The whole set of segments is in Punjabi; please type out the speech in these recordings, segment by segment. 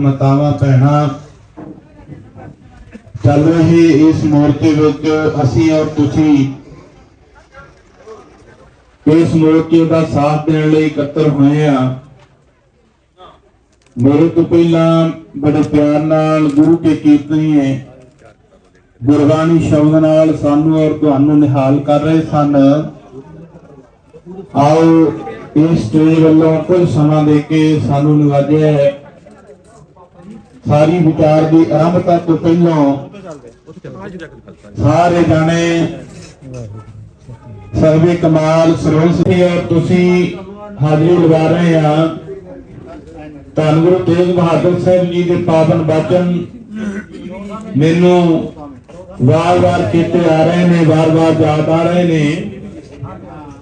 ਮਤਾਵਾ, ਭੈਣਾ। ਚੱਲ ਰਹੇ ਇਸ ਮੋਰਚੇ ਵਿੱਚ ਅਸੀਂ ਔਰ ਤੁਸੀਂ ਇਸ ਮੋਰਚੇ ਦਾ ਸਾਥ ਦੇਣ ਲਈ ਇਕੱਤਰ ਹੋਏ ਆ ਮੇਰੇ ਤੋਂ ਪਹਿਲਾਂ ਬੜੇ ਪਿਆਰ ਨਾਲ ਗੁਰੂ ਕੇ ਕੀਰਤਨੀਏ ਗੁਰਬਾਣੀ ਸ਼ਬਦ ਨਾਲ ਸਾਨੂੰ ਔਰ ਤੁਹਾਨੂੰ ਨਿਹਾਲ ਕਰ ਰਹੇ ਸਨ। ਆਓ ਇਸ ਸਟੇਜ ਵੱਲੋਂ ਕੁਝ ਸਮਾਂ ਦੇ ਕੇ ਸਾਨੂੰ ਨਿਵਾਜਿਆ ਹੈ। ਸਾਰੀ ਵਿਚਾਰ ਦੀ ਆਰੰਭਤਾ ਤੋਂ ਪਹਿਲਾਂ ਸਾਰੇ ਜਾਣੇ ਸਰਵੇ ਕਮਾਲ ਸਰਵਨ ਸਿੰਘ ਔਰ ਤੁਸੀਂ ਹਾਜ਼ਰੀ ਲਵਾ ਰਹੇ ਆ। ਧੰਨ ਗੁਰੂ ਤੇਗ ਬਹਾਦਰ ਸਾਹਿਬ ਜੀ ਦੇ ਪਾਵਨ ਬਚਨ ਮੈਨੂੰ ਵਾਰ-ਵਾਰ ਕੀਤੇ ਆ ਰਹੇ ਨੇ, ਵਾਰ-ਵਾਰ ਯਾਦ ਆ ਰਹੇ ਨੇ।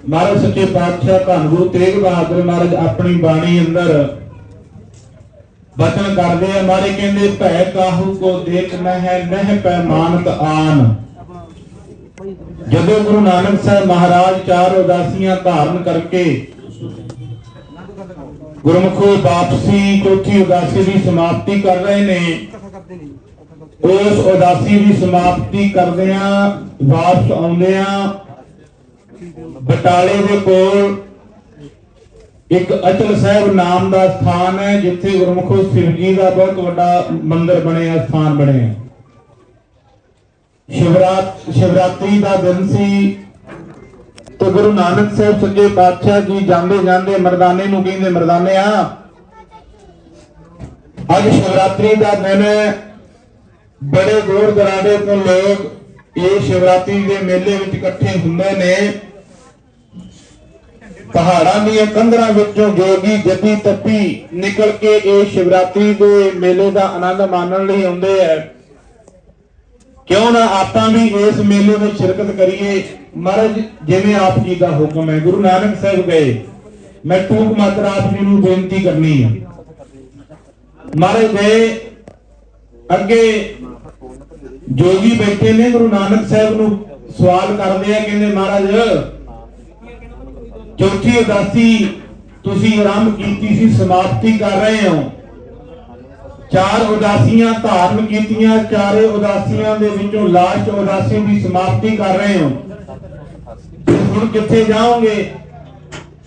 ਮਹਾਰਾਜ ਸੱਚੇ ਪਾਤਸ਼ਾਹ ਧੰਨ ਗੁਰੂ ਤੇਗ ਬਹਾਦਰ ਮਹਾਰਾਜ, ਆਪਣੀ ਬਾਣੀ ਅੰਦਰ ਬਚਨ ਕਰਦੇ ਆ ਮਾਰੇ ਕਹਿੰਦੇ, ਭੈ ਕਾਹੂ ਕੋ ਦੇਖ ਮਹਿ ਨਹਿ ਪੈ ਆਨ। ਜਦੋਂ ਗੁਰੂ ਨਾਨਕ ਸਾਹਿਬ ਮਹਾਰਾਜ ਚਾਰ ਉਦਾਸੀਆਂ ਧਾਰਨ ਕਰਕੇ ਗੁਰਮੁਖੋ ਵਾਪਸੀ, ਚੌਥੀ ਉਦਾਸੀ ਦੀ ਸਮਾਪਤੀ ਕਰ ਰਹੇ ਨੇ, ਉਸ ਉਦਾਸੀ ਦੀ ਸਮਾਪਤੀ ਕਰਦੇ ਕਰਦਿਆਂ ਵਾਪਸ ਆਉਂਦਿਆਂ ਬਟਾਲੇ ਦੇ ਕੋਲ ਇੱਕ ਅਚਲ ਸਾਹਿਬ ਨਾਮ ਦਾ ਸਥਾਨ ਹੈ, ਜਿੱਥੇ ਗੁਰਮੁਖੋ ਸਿਵ ਜੀ ਦਾ ਬਹੁਤ ਵੱਡਾ ਮੰਦਿਰ ਬਣਿਆ, ਸਥਾਨ ਬਣਿਆ। ਸ਼ਿਵਰਾਤ, ਸ਼ਿਵਰਾਤਰੀ ਦਾ ਦਿਨ ਸੀ ਤੇ ਗੁਰੂ ਨਾਨਕ ਸਾਹਿਬ ਸੱਜੇ ਪਾਤਸ਼ਾਹ ਜੀ ਜਾਂਦੇ ਜਾਂਦੇ ਮਰਦਾਨੇ ਨੂੰ ਕਹਿੰਦੇ, ਮਰਦਾਨੇ ਆ, ਅੱਜ ਸ਼ਿਵਰਾਤਰੀ ਦਾ ਦਿਨ ਹੈ। ਬੜੇ ਦੂਰ ਦਰਾਡੇ ਤੋਂ ਲੋਕ ਇਹ ਸ਼ਿਵਰਾਤਰੀ ਦੇ ਮੇਲੇ ਵਿੱਚ ਇਕੱਠੇ ਹੁੰਦੇ ਨੇ। ਪਹਾੜਾਂ ਦੀਆਂ ਕੰਧਰਾਂ ਵਿੱਚੋਂ ਜੋਗੀ ਜੱਦੀ ਤੱਪੀ ਨਿਕਲ ਕੇ ਇਹ ਸ਼ਿਵਰਾਤਰੀ ਦੇ ਮੇਲੇ ਦਾ ਆਨੰਦ ਮਾਣਨ ਲਈ ਆਉਂਦੇ ਆ ਕਿਉਂ ਨਾ ਆਪਾਂ ਵੀ ਇਸ ਮੇਲੇ ਵਿੱਚ ਸ਼ਿਰਕਤ ਕਰੀਏ। ਮਹਾਰਾਜ, ਜਿਵੇਂ ਆਪ ਜੀ ਦਾ ਹੁਕਮ ਹੈ, ਗੁਰੂ ਨਾਨਕ ਸਾਹਿਬ ਗਏ। ਮੈਂ ਟੂਕ ਮਾਤਰ ਆਪ ਜੀ ਨੂੰ ਬੇਨਤੀ ਕਰਨੀ ਹੈ। ਮਹਾਰਾਜ ਗਏ ਅੱਗੇ ਜੋਗੀ ਬੈਠੇ ਨੇ, ਗੁਰੂ ਨਾਨਕ ਸਾਹਿਬ ਨੂੰ ਸਵਾਲ ਕਰਦੇ ਆ, ਕਹਿੰਦੇ ਮਹਾਰਾਜ ਚੌਥੀ ਉਦਾਸੀ ਤੁਸੀਂ ਆਰੰਭ ਕੀਤੀ ਸੀ, ਸਮਾਪਤੀ ਕਰ ਰਹੇ ਹੋ। ਚਾਰ ਉਦਾਸੀਆਂ ਧਾਰਨ ਕੀਤੀਆਂ, ਚਾਰੇ ਉਦਾਸੀਆਂ ਦੇ ਵਿੱਚੋਂ ਲਾਸਟ ਉਦਾਸੀ ਦੀ ਸਮਾਪਤੀ ਕਰ ਰਹੇ ਹੋ। ਹੁਣ ਕਿੱਥੇ ਜਾਓਗੇ?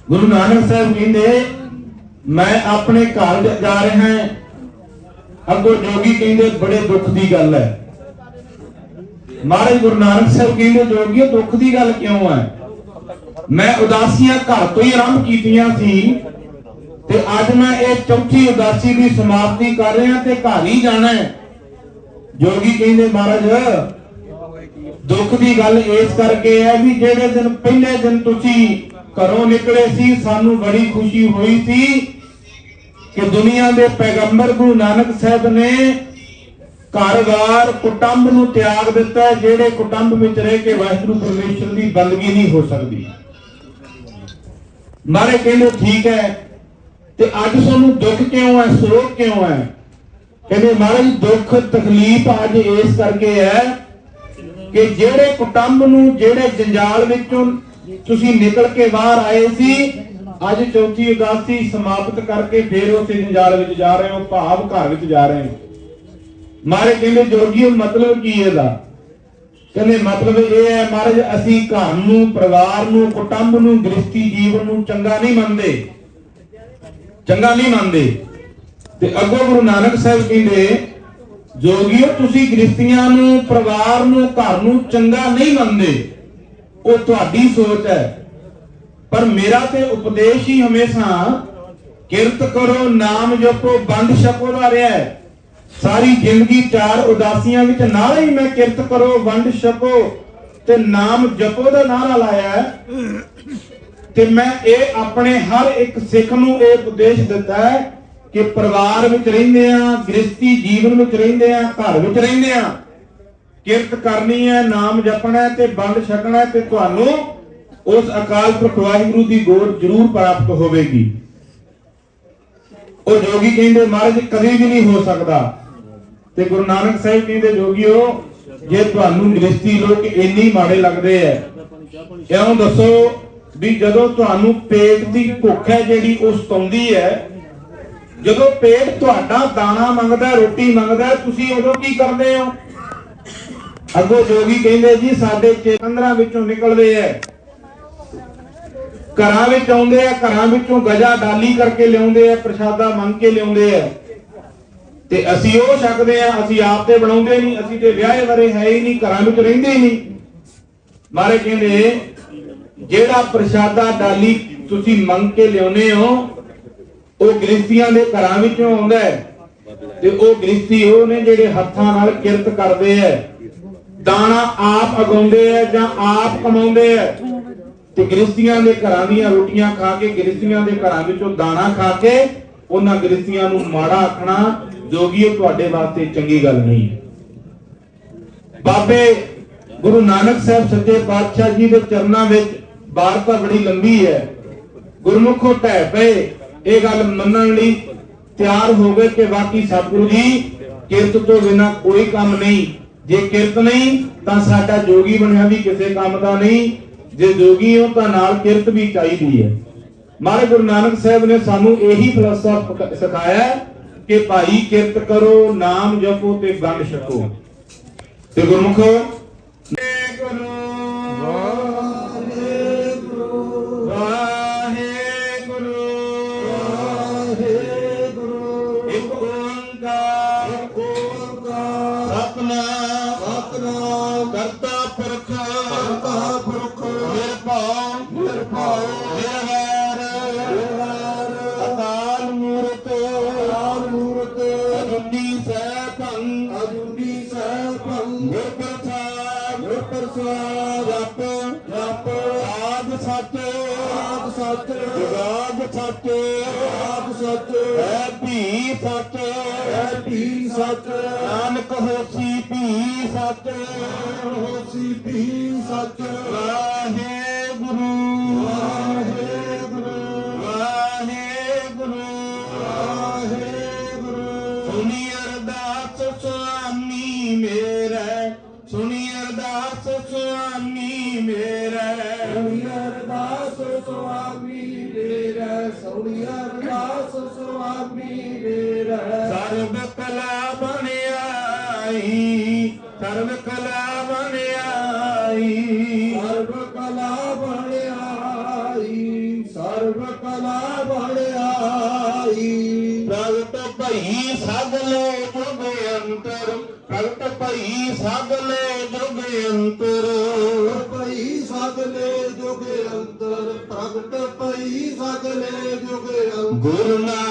ਗੁਰੂ ਨਾਨਕ ਸਾਹਿਬ ਕਹਿੰਦੇ, ਮੈਂ ਆਪਣੇ ਘਰ ਜਾ ਰਿਹਾ ਹਾਂ। ਅੱਗੋਂ ਜੋਗੀ ਕਹਿੰਦੇ, ਬੜੇ ਦੁੱਖ ਦੀ ਗੱਲ ਹੈ। ਮਹਾਰਾਜ ਗੁਰੂ ਨਾਨਕ ਸਾਹਿਬ ਕਹਿੰਦੇ ਜੋਗੀਓ ਦੁੱਖ ਦੀ ਗੱਲ ਕਿਉਂ ਹੈ? ਮੈਂ ਉਦਾਸੀਆਂ ਘਰ ਤੋਂ ਹੀ ਆਰੰਭ ਕੀਤੀਆਂ ਸੀ ਤੇ ਅੱਜ ਮੈਂ ਇਹ ਚੌਥੀ ਉਦਾਸੀ ਦੀ ਸਮਾਪਤੀ ਕਰ ਰਿਹਾ ਤੇ ਘਰ ਹੀ ਜਾਣਾ ਹੈ। ਜੋਗੀ ਕਹਿੰਦੇ, ਮਹਾਰਾਜ, ਦੁੱਖ ਦੀ ਗੱਲ ਇਸ ਕਰਕੇ ਹੈ ਵੀ ਜਿਹੜੇ ਦਿਨ ਪਹਿਲੇ ਦਿਨ ਤੁਸੀਂ ਘਰੋਂ ਨਿਕਲੇ ਸੀ, ਸਾਨੂੰ ਬੜੀ ਖੁਸ਼ੀ ਹੋਈ ਸੀ ਕਿ ਦੁਨੀਆ ਦੇ ਪੈਗੰਬਰ ਗੁਰੂ ਨਾਨਕ ਸਾਹਿਬ ਨੇ ਘਰ-ਬਾਰ ਕੁਟੰਬ ਨੂੰ ਤਿਆਗ ਦਿੱਤਾ, ਜਿਹੜੇ ਕੁਟੰਬ ਵਿੱਚ ਰਹਿ ਕੇ ਵਾਹਿਗੁਰੂ ਪਰਮੇਸ਼ਰ ਦੀ ਬੰਦਗੀ ਨਹੀਂ ਹੋ ਸਕਦੀ। ਮਾਰੇ ਕਹਿੰਦੇ ਠੀਕ ਹੈ। ਤੇ ਅੱਜ ਸਾਨੂੰ ਦੁੱਖ ਕਿਉਂ ਹੈ, ਸੋਗ ਕਿਉਂ ਹੈ? ਕਹਿੰਦੇ ਮਹਾਰਾਜ, ਦੁੱਖ, ਤਕਲੀਫ ਅੱਜ ਇਸ ਕਰਕੇ ਹੈ ਕਿ ਜਿਹੜੇ ਕੁਟੰਬ ਨੂੰ, ਜਿਹੜੇ ਜੰਜਾਲ ਵਿੱਚੋਂ ਤੁਸੀਂ ਨਿਕਲ ਕੇ ਬਾਹਰ ਆਏ ਸੀ, ਅੱਜ ਚੌਥੀ ਉਦਾਸੀ ਸਮਾਪਤ ਕਰਕੇ ਫੇਰ ਉਸੇ ਜੰਜਾਲ ਵਿੱਚ ਜਾ ਰਹੇ ਹੋ, ਭਾਵ ਘਰ ਵਿੱਚ ਜਾ ਰਹੇ ਹੋ। ਮਾਰੇ ਕਹਿੰਦੇ, ਜੋਗੀਓ, ਮਤਲਬ ਕੀ ਇਹਦਾ? ਕਹਿੰਦੇ ਮਤਲਬ ਇਹ ਹੈ ਮਹਾਰਾਜ, ਅਸੀਂ ਘਰ ਨੂੰ, ਪਰਿਵਾਰ ਨੂੰ, ਕੁਟੰਬ ਨੂੰ ਗ੍ਰਸਤੀ ਜੀਵਨ ਨੂੰ ਚੰਗਾ ਨਹੀਂ ਮੰਨਦੇ। ਚੰਗਾ ਨਹੀਂ ਮੰਨਦੇ। ਤੇ ਅੱਗੋਂ ਗੁਰੂ ਨਾਨਕ ਸਾਹਿਬ ਕਹਿੰਦੇ, ਜੋਗੀਓ, ਤੁਸੀਂ ਗ੍ਰਸਤੀਆਂ ਨੂੰ, ਪਰਿਵਾਰ ਨੂੰ, ਘਰ ਨੂੰ ਚੰਗਾ ਨਹੀਂ ਮੰਨਦੇ। ਉਹ ਤੁਹਾਡੀ ਸੋਚ ਹੈ। ਪਰ ਮੇਰਾ ਤੇ ਉਪਦੇਸ਼ ਹੀ ਹਮੇਸ਼ਾ, ਕਿਰਤ ਕਰੋ, ਨਾਮ ਜਪੋ, ਬੰਦ ਛਕੋ ਦਾ ਰਿਹਾ ਹੈ। ਸਾਰੀ ਜ਼ਿੰਦਗੀ ਚਾਰ ਉਦਾਸੀਆਂ ਵਿੱਚ ਨਾਲ ਹੀ ਮੈਂ ਕਿਰਤ ਕਰੋ ਵੰਡ ਛਕੋ ਤੇ ਨਾਮ ਜਪੋ ਦਾ ਨਾਰਾ ਲਾਇਆ ਤੇ ਮੈਂ ਇਹ ਆਪਣੇ ਹਰ ਇੱਕ ਸਿੱਖ ਨੂੰ ਇਹ ਉਪਦੇਸ਼ ਦਿੱਤਾ ਹੈ ਕਿ ਪਰਿਵਾਰ ਵਿੱਚ ਰਹਿੰਦੇ ਆ ਗ੍ਰਸਤੀ ਜੀਵਨ ਵਿੱਚ ਰਹਿੰਦੇ ਆ ਘਰ ਵਿੱਚ ਰਹਿੰਦੇ ਆ ਕਿਰਤ ਕਰਨੀ ਹੈ, ਨਾਮ ਜਪਣਾ ਤੇ ਵੰਡ ਛਕਣਾ ਤੇ ਤੁਹਾਨੂੰ ਉਸ ਅਕਾਲ ਪੁਰਖ ਵਾਹਿਗੁਰੂ ਦੀ ਗੋਦ ਜ਼ਰੂਰ ਪ੍ਰਾਪਤ ਹੋਵੇਗੀ। ਉਹ ਜੋਗੀ ਕਹਿੰਦੇ, ਮਹਾਰਾਜ, ਕਦੇ ਵੀ ਨਹੀਂ ਹੋ ਸਕਦਾ। ਤੇ ਗੁਰੂ ਨਾਨਕ ਸਾਹਿਬ ਜੀ ਕਹਿੰਦੇ ਜੋਗੀਓ, ਜੇ ਤੁਹਾਨੂੰ ਗ੍ਰਸਤੀ ਲੋਕ ਇੰਨੀ ਮਾੜੇ ਲੱਗਦੇ ਐ, ਇਉਂ ਦੱਸੋ ਵੀ ਜਦੋਂ ਤੁਹਾਨੂੰ ਪੇਟ ਦੀ ਭੁੱਖ ਹੈ ਜਿਹੜੀ ਉਹ ਸਤਾਉਂਦੀ ਹੈ ਜਦੋਂ ਪੇਟ ਤੁਹਾਡਾ ਦਾਣਾ ਮੰਗਦਾ, ਰੋਟੀ ਮੰਗਦਾ, ਤੁਸੀਂ ਉਦੋਂ ਕੀ ਕਰਦੇ ਹੋ? ਅੱਗੋਂ ਜੋਗੀ ਕਹਿੰਦੇ ਜੀ, ਸਾਡੇ ਚੇਤੰਦਰਾਂ ਵਿੱਚੋਂ ਨਿਕਲਦੇ ਐ। ਘਰਾਂ ਵਿੱਚ ਆਉਂਦੇ ਆ ਘਰਾਂ ਵਿੱਚੋਂ ਗਜਾ ਡਾਲੀ ਕਰਕੇ ਲਿਆਉਂਦੇ ਆ ਪ੍ਰਸ਼ਾਦਾ ਮੰਗ ਕੇ ਲਿਆਉਂਦੇ ਆ ਤੇ ਅਸੀਂ ਉਹ ਛਕਦੇ ਆ ਅਸੀਂ ਆਪ ਤੇ ਬਣਾਉਂਦੇ ਨਹੀਂ, ਅਸੀਂ ਤੇ ਵਿਆਹੇ ਵਰੇ ਹੈ ਹੀ ਨਹੀਂ, ਘਰਾਂ ਵਿੱਚ ਰਹਿੰਦੇ ਹੀ ਨਹੀਂ। ਮਾਰੇ ਕਹਿੰਦੇ, ਜਿਹੜਾ ਪ੍ਰਸ਼ਾਦਾ ਡਾਲੀ ਤੁਸੀਂ ਮੰਗ ਕੇ ਲਿਆਉਨੇ ਹੋ, ਉਹ ਗ੍ਰਸਤੀਆਂ ਦੇ ਘਰਾਂ ਵਿੱਚੋਂ ਆਉਂਦਾ ਹੈ। ਤੇ ਉਹ ਗ੍ਰਸਤੀ ਉਹ ਨੇ ਜਿਹੜੇ ਹੱਥਾਂ ਨਾਲ ਕਿਰਤ ਕਰਦੇ ਐ ਦਾਣਾ ਆਪ ਉਗਾਉਂਦੇ ਐ ਜਾਂ ਆਪ ਕਮਾਉਂਦੇ ਐ ਤੇ ਗ੍ਰਸਤੀਆਂ ਦੇ ਘਰਾਂ ਦੀਆਂ ਰੋਟੀਆਂ ਖਾ ਕੇ ਗ੍ਰਸਤੀਆਂ ਦੇ ਘਰਾਂ ਵਿੱਚੋਂ ਦਾਣਾ ਖਾ ਕੇ, ਉਹਨਾਂ ਗ੍ਰਸਤੀਆਂ ਨੂੰ ਮਾੜਾ ਆਖਣਾ ਜੋਗੀਓ ਤੁਹਾਡੇ ਵਾਸਤੇ ਚੰਗੀ ਗੱਲ ਨਹੀਂ। ਬਾਬੇ ਗੁਰੂ ਨਾਨਕ ਸਾਹਿਬ ਸੱਚੇ ਪਾਤਸ਼ਾਹ ਜੀ ਦੇ ਚਰਨਾਂ ਵਿੱਚ ਵਾਰਤਾ ਬੜੀ ਲੰਬੀ ਹੈ। ਗੁਰਮੁਖੋ ਢਹਿ ਪਏ, ਇਹ ਗੱਲ ਮੰਨਣ ਲਈ ਤਿਆਰ ਹੋ ਗਏ ਕਿ ਬਾਕੀ ਸਤਿਗੁਰੂ ਜੀ, ਕਿਰਤ ਤੋਂ ਬਿਨਾ ਕੋਈ ਕੰਮ ਨਹੀਂ। ਜੇ ਕਿਰਤ ਨਹੀਂ, ਤਾਂ ਸਾਡਾ ਜੋਗੀ ਬਣਿਆ ਵੀ ਕਿਸੇ ਕੰਮ ਦਾ ਨਹੀਂ। ਜੇ ਜੋਗੀ ਹੋ, ਤਾਂ ਨਾਲ ਕਿਰਤ ਵੀ ਚਾਹੀਦੀ ਹੈ। ਮਹਾਰਾਜ ਗੁਰੂ ਨਾਨਕ ਸਾਹਿਬ ਨੇ ਸਾਨੂੰ ਇਹੀ ਫਲਸਫਾ ਸਿਖਾਇਆ ਕਿ ਭਾਈ ਕਿਰਤ ਕਰੋ ਨਾਮ ਜਪੋ ਤੇ ਗੰਢ ਛਕੋ। ਤੇ ਗੁਰਮੁਖ ਸੱਚ ਆਦ ਸੱਚ। ਹੈ ਵੀ ਸੱਚ। ਹੈ ਵੀ ਸੱਚ। ਨਾਨਕ ਹੋਸੀ ਵੀ ਸੱਚ। ਹੋਸੀ ਵੀ ਸੱਚ। ਵਾਹਿਗੁਰੂ ਸਰਬ ਕਲਾ ਬਣਾਈ ਸਰਬ ਕਲਾ ਬਣਾਈ ਸਰਬ ਕਲਾ ਬਣਾਈ ਸਰਬ ਕਲਾ ਬਣਾਈ ਪ੍ਰਗਟ ਭਈ ਸਗਲੇ ਜੁਗ ਅੰਤਰ ਪ੍ਰਗਟ ਭਈ ਸਗਲੇ ਜੁਗ ਅੰਤਰ। ਪਈ ਸਗਲੇ ਜੁਗ ਅੰਤਰ ਪ੍ਰਗਟ ਪਈ ਸਗਲੇ ਜੁਗ ਅੰਤਰ। ਗੁਰੂ ਨਾਨਕ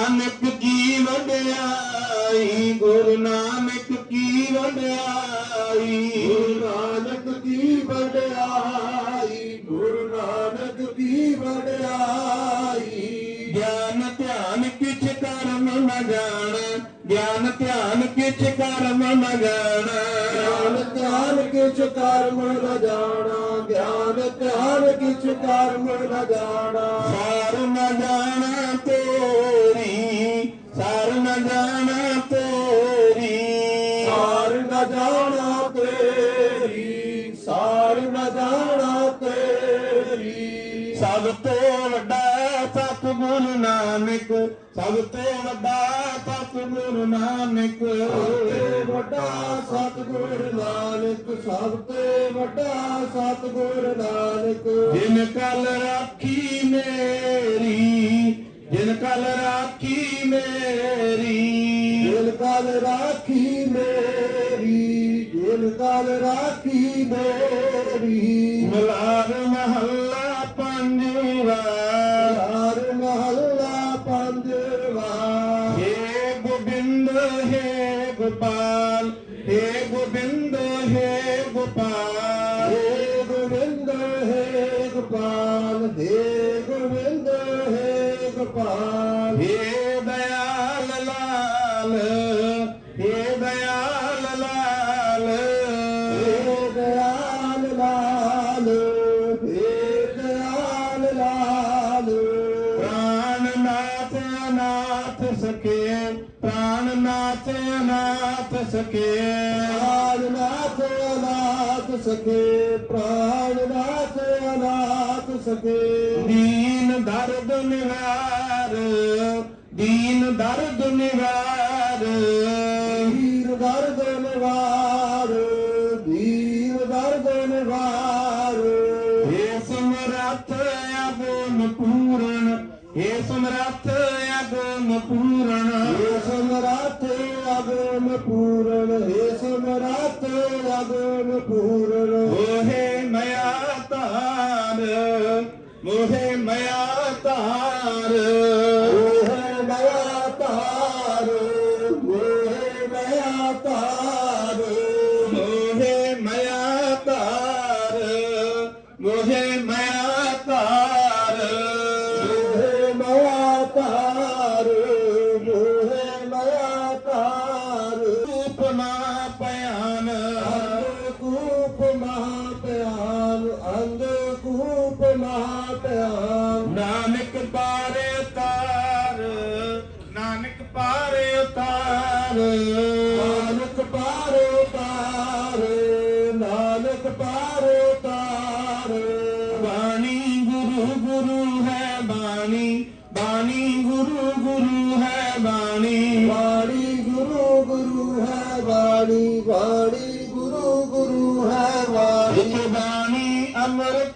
ਕੀ ਵਡਿਆਈ ਗੁਰੂ ਨਾਨਕ ਕੀ ਵਡਿਆਈ? ਗੁਰੂ ਨਾਨਕ ਕੀ ਵਡਿਆਈ? ਗੁਰੂ ਨਾਨਕ ਕੀ ਵਡਿਆਈ? ਗਿਆਨ ਧਿਆਨ ਕਿਛ ਕਰਮ ਨ ਜਾਣ ਗਿਆਨ ਧਿਆਨ ਕਿਛ ਕਰਮ ਨ ਜਾਣ। ਗਿਆਨ ਧਿਆਨ ਕਿਛ ਕਰਮ ਨ ਜਾਣਾ ਗਿਆਨ ਧਿਆਨ ਕਿਛ ਕਰਮ ਨ ਜਾਣਾ। ਸਾਰ ਨ ਜਾਣਾ ਨ ਜਾਣਾ ਤੇਰੀ, ਸਾਰ ਨਾ ਜਾਣਾ ਤੇਰੀ। ਸਭ ਤੋਂ ਵੱਡਾ ਸਤਿਗੁਰ ਨਾਨਕ, ਸਭ ਤੋਂ ਵੱਡਾ ਸਤਿਗੁਰ ਨਾਨਕ। ਤੇ ਵੱਡਾ ਸਤਿਗੁਰ ਨਾਨਕ, ਸਭ ਤੇ ਵੱਡਾ ਸਤਿਗੁਰ ਨਾਨਕ। ਜਿਨ ਕਲ ਰਾਖੀ ਮੇਰੀ, ਜਿਨ ਕਲ ਰਾਖੀ ਮੇਰੀ। ਜਿਨ ਕਲ ਰਾਖੀ ਮੇਰੀ। ਦਿਲ ਕਲ ਰਾਖੀ ਮੇਰੀ। ਮਲਾਰ ਮਹੱਲਾ ਸਕੇ। ਪ੍ਰਾਣ ਨਾਥ ਅਨਾਥ ਸਕੇ ਪ੍ਰਾਣ ਨਾਥ ਅਨਾਥ ਸਕੇ। ਦੀਨ ਦਰਦ ਨਿਵਾਰ ਦੀਨ ਦਰਦ ਨਿਵਾਰ। ਦੀਨ ਦਰਦ ਨਿਵਾਰ ਦੀਨ ਦਰਦ ਨਿਵਾਰ। ਏ ਸਮਰੱਥ ਅਗੁਣ ਪੂਰਨ ਏ ਸਮਰੱਥ ਅਗੁਣ ਪੂਰਨ। ਏ ਸਮਰੱਥ ਅਗਮ ਪੂਰਨ ਏ ਸਮਰਾਤ ਅਗਮ ਪੂਰਨ। ਮੋਹੇ ਮਇਆ ਤਾਰ ਮੋਹੇ ਮਇਆ ਤਾਰ ਮੋਹ ਮਾਇਆ ਤਾਰ ਮੋਹ ਮਾਇਆ ਤਾਰ ਮੋਹੇ ਮਇਆ ਤਾਰ ਮੋਹੇ ਮਇਆ ਤਾਰ ਮੋਹ ਮਾਇਆ ਤਾਰ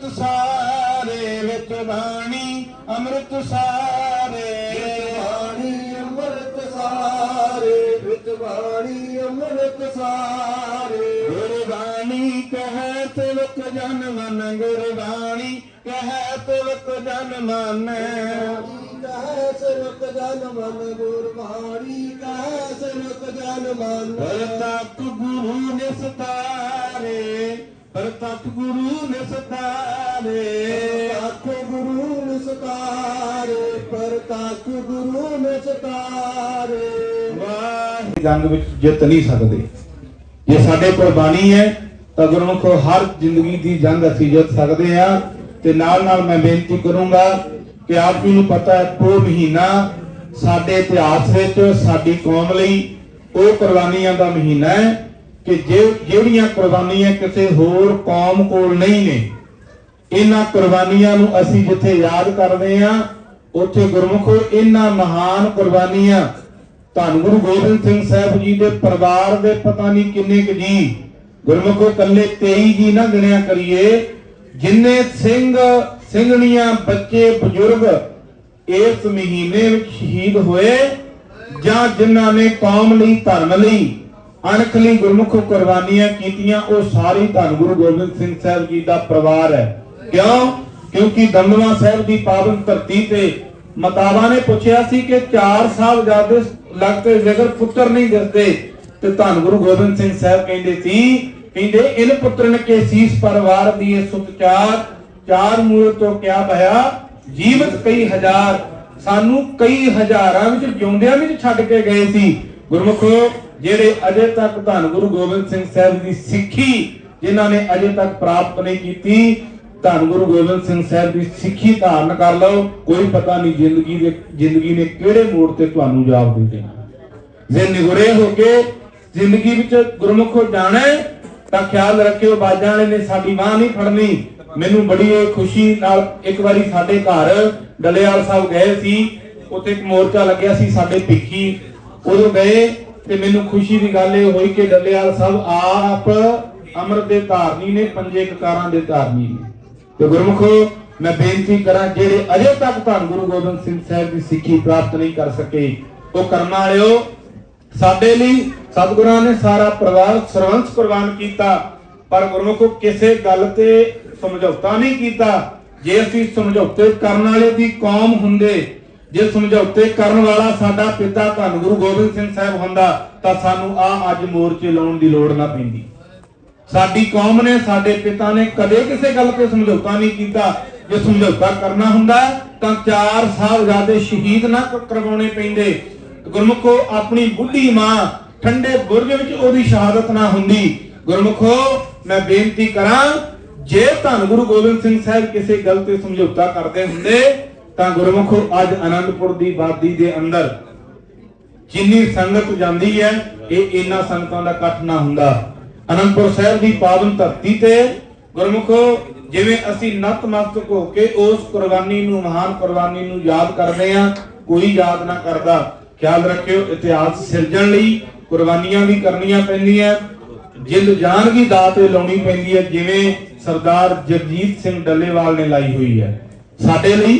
ਅੰਮ੍ਰਿਤ ਸਾਰੇ ਵਿੱਚ ਬਾਣੀ ਅੰਮ੍ਰਿਤ ਸਾਰੇ। ਬਾਣੀ ਅੰਮ੍ਰਿਤ ਸਾਰੇ। ਵਿੱਚ ਬਾਣੀ ਅੰਮ੍ਰਿਤ ਸਾਰੇ। ਗੁਰਬਾਣੀ ਕਹੈ ਤਿਲਕ ਜਨ ਮਨ ਗੁਰਬਾਣੀ ਕਹੈ ਤਿਲਕ ਜਨ ਮਨ। ਕਹੈ ਸਨਕ ਜਨ ਮਨ ਗੁਰਬਾਣੀ ਕਹੈ ਸਨਕ ਜਨ ਮਨ। ਪ੍ਰਤੱਖ ਗੁਰੂ ਨਿਸਤਾਰੇ। ਪ੍ਰਤੱਖ ਗੁਰੂ ਨਿਸਤਾਰੇ ਤਖ ਗੁਰੂ ਨਿਸਤਾਰੇ ਪਰ ਤਖ ਗੁਰੂ ਨਿਸਤਾਰੇ ਵਾਹ ਜੰਗ ਵਿੱਚ ਜਿੱਤ ਨਹੀਂ ਸਕਦੇ। ਜੇ ਸਾਡੇ ਕੋਲ ਬਾਣੀ ਹੈ, ਤਾਂ ਗੁਰਮੁਖ ਹਰ ਜ਼ਿੰਦਗੀ ਦੀ ਜੰਗ ਅਸੀਂ ਜਿੱਤ ਸਕਦੇ ਆ ਤੇ ਨਾਲ ਨਾਲ ਮੈਂ ਬੇਨਤੀ ਕਰੂੰਗਾ ਕਿ ਆਪ ਜੀ ਨੂੰ ਪਤਾ ਹੈ ਪੋ ਮਹੀਨਾ ਸਾਡੇ ਇਤਿਹਾਸ ਵਿੱਚ, ਸਾਡੀ ਕੌਮ ਲਈ ਉਹ ਕੁਰਬਾਨੀਆਂ ਦਾ ਮਹੀਨਾ ਹੈ। ਕਿ ਜੇ ਜਿਹੜੀਆਂ ਕੁਰਬਾਨੀਆਂ ਕਿਸੇ ਹੋਰ ਕੌਮ ਕੋਲ ਨਹੀਂ ਨੇ, ਇਹਨਾਂ ਕੁਰਬਾਨੀਆਂ ਨੂੰ ਅਸੀਂ ਜਿੱਥੇ ਯਾਦ ਕਰਦੇ ਹਾਂ, ਉੱਥੇ ਗੁਰਮੁਖੋ ਇਹਨਾਂ ਮਹਾਨ ਕੁਰਬਾਨੀਆਂ, ਧੰਨ ਗੁਰੂ ਗੋਬਿੰਦ ਸਿੰਘ ਸਾਹਿਬ ਜੀ ਦੇ ਪਰਿਵਾਰ ਦੇ ਪਤਾ ਨਹੀਂ ਕਿੰਨੇ ਕੁ ਜੀ, ਗੁਰਮੁਖੋ ਕੱਲੇ 23 ਜੀ ਨਾ ਗਿਣਿਆ ਕਰੀਏ, ਜਿੰਨੇ ਸਿੰਘ, ਸਿੰਘਣੀਆਂ ਬੱਚੇ ਬਜ਼ੁਰਗ ਇਸ ਮਹੀਨੇ ਵਿੱਚ ਸ਼ਹੀਦ ਹੋਏ ਜਾਂ ਜਿਨ੍ਹਾਂ ਨੇ ਕੌਮ ਲਈ ਧਰਮ ਲਈ ਅਣਖ ਲਈ ਗੁਰਮੁਖ ਕੁਰਬਾਨੀਆਂ ਕੀਤੀਆਂ, ਉਹ ਸਾਰੀ ਧੰਨ ਗੁਰੂ ਗੋਬਿੰਦ ਸਿੰਘ ਸਾਹਿਬ ਜੀ ਦਾ ਪਰਿਵਾਰ ਹੈ। ਕਿਉਂ? ਕਿਉਂਕਿ ਦਮਦਮਾ ਸਾਹਿਬ ਦੀ ਪਾਵਨ ਧਰਤੀ ਤੇ ਮਤਾਵਾ ਨੇ ਪੁੱਛਿਆ ਸੀ ਕਿ ਚਾਰ ਸਾਹਿਬ ਜਾਦੇ ਲੱਗਤੇ ਜੇਕਰ ਪੁੱਤਰ ਨਹੀਂ ਦਿਸਦੇ, ਤੇ ਧੰਨ ਗੁਰੂ ਗੋਬਿੰਦ ਸਿੰਘ ਸਾਹਿਬ ਕਹਿੰਦੇ ਸੀ, ਕਹਿੰਦੇ, ਇਨ ਪੁੱਤਰਨ ਕੇ ਸੀਸ ਪਰਿਵਾਰ ਦੀ ਇਹ ਸੁਤ ਚਾਰ ਮੂਲ ਤੋਂ ਕਿਆ ਭਇਆ? ਜੀਵਤ ਕਈ ਹਜ਼ਾਰ, ਸਾਨੂੰ ਕਈ ਹਜ਼ਾਰਾਂ ਵਿੱਚ ਜਿਉਂਦਿਆਂ ਵਿੱਚ ਛੱਡ ਕੇ ਗਏ ਸੀ। ਗੁਰਮੁਖੋ ਜਿਹੜੇ ਅਜੇ ਤੱਕ ਧੰਨ ਗੁਰੂ ਗੋਬਿੰਦ ਸਿੰਘ ਸਾਹਿਬ ਦੀ ਸਿੱਖੀ ਜਿਨ੍ਹਾਂ ਨੇ ਅਜੇ ਤੱਕ ਪ੍ਰਾਪਤ ਨਹੀਂ ਕੀਤੀ, ਧੰਨ ਗੁਰੂ ਗੋਬਿੰਦ ਸਿੰਘ ਸਾਹਿਬ ਦੀ ਸਿੱਖੀ ਧਾਰਨ ਕਰ ਲਓ। ਕੋਈ ਪਤਾ ਨਹੀਂ ਜ਼ਿੰਦਗੀ ਦੇ ਜ਼ਿੰਦਗੀ ਨੇ ਕਿਹੜੇ ਮੋੜ ਤੇ ਤੁਹਾਨੂੰ ਜਵਾਬ ਦੇ ਦੇਣਾ। ਜੇ ਨਿਗਰੇ ਹੋ ਕੇ ਜ਼ਿੰਦਗੀ ਵਿੱਚ ਗੁਰਮੁਖੋ ਜਾਣਾ ਤਾਂ ਖਿਆਲ ਰੱਖਿਓ, ਬਾਜਾਂ ਵਾਲੇ ਨੇ ਸਾਡੀ ਬਾਹ ਨਹੀਂ ਫੜਨੀ। ਮੈਨੂੰ ਬੜੀ ਖੁਸ਼ੀ ਨਾਲ ਇੱਕ ਵਾਰੀ ਸਾਡੇ ਘਰ ਡਲੇਵਾਲ ਸਾਹਿਬ ਗਏ ਸੀ। ਉੱਥੇ ਇੱਕ ਮੋਰਚਾ ਲੱਗਿਆ ਸੀ ਸਾਡੇ ਭਿੱਖੀ। ਉਦੋਂ ਗਏ ਤੇ ਮੈਨੂੰ ਖੁਸ਼ੀ ਦੀ ਗੱਲ ਇਹ ਹੋਈ ਕਿ ਡੱਲੇਵਾਲ ਸਾਹਿਬ ਆਪ ਅੰਮ੍ਰਿਤ ਦੇ ਧਾਰਨੀ ਨੇ, ਪੰਜੇ ਕਕਾਰਾਂ ਦੇ ਧਾਰਨੀ ਨੇ। ਤੇ ਗੁਰਮੁਖੋ, ਮੈਂ ਬੇਨਤੀ ਕਰਾਂ, ਜਿਹੜੇ ਅਜੇ ਤੱਕ ਧੰਨ ਗੁਰੂ ਗੋਬਿੰਦ ਸਿੰਘ ਸਾਹਿਬ ਦੀ ਸਿੱਖੀ ਪ੍ਰਾਪਤ ਨਹੀਂ ਕਰ ਸਕੇ, ਉਹ ਕਰਨ ਵਾਲਿਓ, ਸਾਡੇ ਲਈ ਸਤਿਗੁਰਾਂ ਨੇ ਸਾਰਾ ਪਰਿਵਾਰ ਸਰਵੰਸ ਕੁਰਬਾਨ ਕੀਤਾ, ਪਰ ਗੁਰਮੁਖੋ, ਕਿਸੇ ਗੱਲ ਤੇ ਸਮਝੌਤਾ ਨਹੀਂ ਕੀਤਾ। ਜੇ ਅਸੀਂ ਸਮਝੌਤੇ ਕਰਨ ਵਾਲੇ ਦੀ ਕੌਮ ਹੁੰਦੇ ਜੇ ਸਮਝੌਤੇ ਕਰਨ ਵਾਲਾ ਸਾਡਾ ਪਿਤਾ ਧੰਨ ਗੁਰੂ ਗੋਬਿੰਦ ਸਿੰਘ ਸਾਹਿਬ ਹੁੰਦਾ, ਤਾਂ ਸਾਨੂੰ ਆ ਅੱਜ ਮੋਰਚੇ ਲਾਉਣ ਦੀ ਲੋੜ ਨਾ ਪੈਂਦੀ। ਸਾਡੀ ਕੌਮ ਨੇ, ਸਾਡੇ ਪਿਤਾ ਨੇ ਕਦੇ ਕਿਸੇ ਗੱਲ ਤੇ ਸਮਝੌਤਾ ਨਹੀਂ ਕੀਤਾ। ਜੇ ਸਮਝੌਤਾ ਕਰਨਾ ਹੁੰਦਾ, ਤਾਂ ਚਾਰ ਸਾਹਿਬਜ਼ਾਦੇ ਸ਼ਹੀਦ ਨਾ ਕਰਵਾਉਣੇ ਪੈਂਦੇ। ਗੁਰਮੁਖੋ, ਆਪਣੀ ਬੁੱਢੀ ਮਾਂ ਠੰਡੇ ਬੁਰਜ ਵਿੱਚ ਉਹਦੀ ਸ਼ਹਾਦਤ ਨਾ ਹੁੰਦੀ। ਗੁਰਮੁਖੋ, ਮੈਂ ਬੇਨਤੀ ਕਰਾਂ, ਜੇ ਧੰਨ ਗੁਰੂ ਗੋਬਿੰਦ ਸਿੰਘ ਸਾਹਿਬ ਕਿਸੇ ਗੱਲ ਤੇ ਸਮਝੌਤਾ ਕਰਦੇ ਹੁੰਦੇ ਤਾਂ ਗੁਰਮੁਖੋ ਅੱਜ ਅਨੰਦਪੁਰ ਦੀ ਬਾਦੀ ਦੇ ਅੰਦਰ ਜਿੰਨੀ ਸੰਗਤ ਜਾਂਦੀ ਹੈ, ਇਹ ਇੰਨਾ ਸੰਗਤਾਂ ਦਾ ਇਕੱਠ ਨਾ ਹੁੰਦਾ। ਅਨੰਦਪੁਰ ਸਾਹਿਬ ਦੀ ਪਾਵਨ ਧਰਤੀ ਤੇ ਗੁਰਮੁਖੋ ਜਿਵੇਂ ਅਸੀਂ ਨਤਮਸਤਕ ਹੋ ਕੇ ਉਸ ਕੁਰਬਾਨੀ ਨੂੰ, ਮਹਾਨ ਕੁਰਬਾਨੀ ਨੂੰ ਯਾਦ ਕਰਦੇ ਹਾਂ, ਕੋਈ ਯਾਦ ਨਾ ਕਰਦਾ। ਖਿਆਲ ਰੱਖਿਓ, ਇਤਿਹਾਸ ਸਿਰਜਣ ਲਈ ਕੁਰਬਾਨੀਆਂ ਵੀ ਕਰਨੀਆਂ ਪੈਂਦੀਆਂ, ਜਿੰਦ ਜਾਨ ਵੀ ਦਾਅ ਤੇ ਲਾਉਣੀ ਪੈਂਦੀ ਹੈ, ਜਿਵੇਂ ਸਰਦਾਰ ਜਗਜੀਤ ਸਿੰਘ ਡੱਲੇਵਾਲ ਨੇ ਲਾਈ ਹੋਈ ਹੈ। ਸਾਡੇ ਲਈ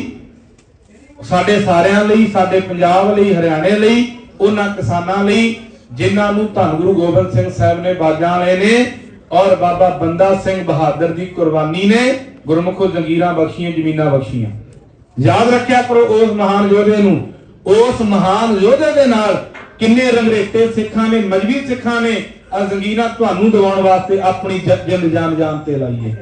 ਸਾਡੇ ਸਾਰਿਆਂ ਲਈ, ਸਾਡੇ ਪੰਜਾਬ ਲਈ, ਹਰਿਆਣੇ ਲਈ, ਉਹਨਾਂ ਕਿਸਾਨਾਂ ਲਈ, ਜਿਨ੍ਹਾਂ ਨੂੰ ਧੰਨ ਗੁਰੂ ਗੋਬਿੰਦ ਸਿੰਘ ਸਾਹਿਬ ਨੇ ਬਾਜਾਂ ਵਾਲੇ ਨੇ ਔਰ ਬਾਬਾ ਬੰਦਾ ਸਿੰਘ ਬਹਾਦਰ ਦੀ ਕੁਰਬਾਨੀ ਨੇ ਗੁਰਮੁਖੋ ਜੰਗੀਰਾਂ ਬਖਸ਼ੀਆਂ, ਜ਼ਮੀਨਾਂ ਬਖਸ਼ੀਆਂ। ਯਾਦ ਰੱਖਿਆ ਕਰੋ ਉਸ ਮਹਾਨ ਯੋਧੇ ਨੂੰ। ਉਸ ਮਹਾਨ ਯੋਧੇ ਦੇ ਨਾਲ ਕਿੰਨੇ ਰੰਗਰੇਟੇ ਸਿੱਖਾਂ ਨੇ, ਮਜਬੀ ਸਿੱਖਾਂ ਨੇ ਆ ਜ਼ੰਗੀਰਾਂ ਤੁਹਾਨੂੰ ਦਿਵਾਉਣ ਵਾਸਤੇ ਆਪਣੀ ਜਿੰਦ ਜਾਨ ਜਾਨ ਤੇ ਲਾਈਏ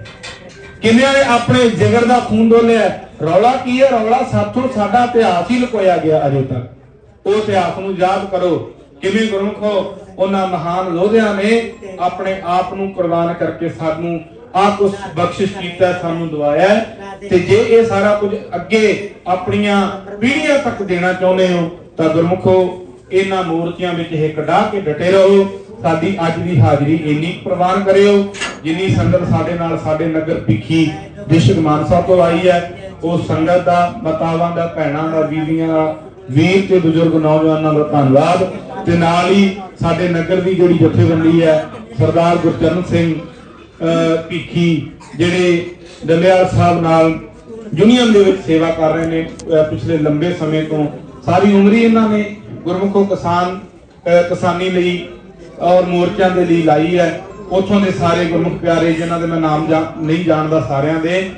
ਕਿੰਨਿਆਂ ਨੇ ਆਪਣੇ ਜਿਗਰ ਦਾ ਖੂਨ ਡੋਲਿਆ ਰੌਲਾ ਕੀ ਹੈ? ਰੌਲਾ ਸਾਥੋਂ ਸਾਡਾ ਇਤਿਹਾਸ ਹੀ ਲੁਕੋਇਆ ਗਿਆ ਅਜੇ ਤੱਕ। ਉਹ ਇਤਿਹਾਸ ਨੂੰ ਯਾਦ ਕਰੋ। ਕਿਵੇਂ ਗੁਰਮੁਖੋ ਉਹਨਾਂ ਮਹਾਨ ਯੋਧਿਆਂ ਨੇ ਆਪਣੇ ਆਪ ਨੂੰ ਕੁਰਬਾਨ ਕਰਕੇ ਸਾਨੂੰ ਆ ਕੁਝ ਬਖਸ਼ਿਸ਼ ਕੀਤਾ, ਸਾਨੂੰ ਦਵਾਇਆ ਤੇ ਜੇ ਇਹ ਸਾਰਾ ਕੁਝ ਅੱਗੇ ਆਪਣੀਆਂ ਪੀੜ੍ਹੀਆਂ ਤੱਕ ਦੇਣਾ ਚਾਹੁੰਦੇ ਹੋ, ਤਾਂ ਗੁਰਮੁਖੋ ਇਹਨਾਂ ਮੂਰਤੀਆਂ ਵਿੱਚ ਇਹ ਕਢਾ ਕੇ ਡਟੇ ਰਹੋ। ਸਾਡੀ ਅੱਜ ਦੀ ਹਾਜ਼ਰੀ ਇੰਨੀ ਪ੍ਰਵਾਨ ਕਰਿਓ, ਜਿੰਨੀ ਸੰਗਤ ਸਾਡੇ ਨਾਲ ਸਾਡੇ ਨਗਰ ਭਿੱਖੀ ਡਿਸਟ੍ਰਿਕਟ ਮਾਨਸਾ ਤੋਂ ਆਈ ਹੈ। ਉਹ ਸੰਗਤ ਦਾ, ਮਾਤਾਵਾਂ ਦਾ, ਭੈਣਾਂ ਦਾ ਬੀਬੀਆਂ ਦਾ, ਵੀਰ ਤੇ ਬਜ਼ੁਰਗ, ਨੌਜਵਾਨਾਂ ਦਾ ਧੰਨਵਾਦ। ਤੇ ਨਾਲ ਹੀ ਸਾਡੇ ਨਗਰ ਦੀ ਜਿਹੜੀ ਜਥੇਬੰਦੀ ਹੈ, ਸਰਦਾਰ ਗੁਰਚਰਨ ਸਿੰਘ ਭੀਖੀ, ਜਿਹੜੇ ਡੱਲੇਵਾਲ ਸਾਹਿਬ ਨਾਲ ਯੂਨੀਅਨ ਦੇ ਵਿੱਚ ਸੇਵਾ ਕਰ ਰਹੇ ਨੇ ਪਿਛਲੇ ਲੰਬੇ ਸਮੇਂ ਤੋਂ, ਸਾਰੀ ਉਮਰ ਹੀ ਇਹਨਾਂ ਨੇ ਗੁਰਮੁਖੋ ਕਿਸਾਨ ਕਿਸਾਨੀ ਲਈ ਔਰ ਮੋਰਚਿਆਂ ਦੇ ਲਈ ਲਾਈ ਹੈ। ਉਥੋਂ ਦੇ ਸਾਰੇ ਗੁਰਮੁਖ ਪਿਆਰੇ, ਜਿਨ੍ਹਾਂ ਦੇ ਮੈਂ ਨਾਮ ਜਾ- ਨਹੀਂ ਜਾਣਦਾ ਸਾਰਿਆਂ ਦੇ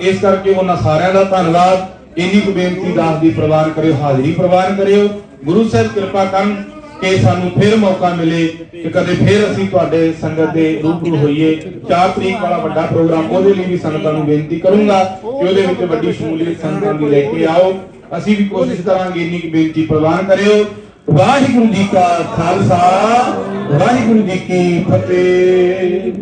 ਇਸ ਕਰਕੇ ਉਹਨਾਂ ਸਾਰਿਆਂ ਦਾ ਧੰਨਵਾਦ। ਇੰਨੀ ਕੁ ਬੇਨਤੀ ਦਾਸ ਦੀ ਪ੍ਰਵਾਨ ਕਰਿਓ, ਹਾਜ਼ਰੀ ਪ੍ਰਵਾਨ ਕਰਿਓ। ਗੁਰੂ ਸਾਹਿਬ ਕਿਰਪਾ ਕਰਨ ਕਿ ਸਾਨੂੰ ਫਿਰ ਮੌਕਾ ਮਿਲੇ ਕਿ ਕਦੇ ਫਿਰ ਅਸੀਂ ਤੁਹਾਡੇ ਸੰਗਤ ਦੇ ਰੂਬਰੂ ਹੋਈਏ। 4 ਤਰੀਕ ਵਾਲਾ ਵੱਡਾ ਪ੍ਰੋਗਰਾਮ, ਉਹਦੇ ਲਈ ਵੀ ਸੰਗਤਾਂ ਨੂੰ ਬੇਨਤੀ ਕਰੂੰਗਾ ਕਿ ਉਹਦੇ ਵਿੱਚ ਵੱਡੀ ਸ਼ਮੂਲੀਅਤ ਸੰਗਤਾਂ ਦੀ ਲੈ ਕੇ ਆਓ। ਅਸੀਂ ਵੀ ਕੋਸ਼ਿਸ਼ ਕਰਾਂਗੇ ਇੰਨੀ ਕੁ ਬੇਨਤੀ ਪ੍ਰਵਾਨ ਕਰਿਓ। ਵਾਹਿਗੁਰੂ ਜੀ ਕਾ ਖਾਲਸਾ, ਵਾਹਿਗੁਰੂ ਜੀ ਕੀ ਫਤਿਹ।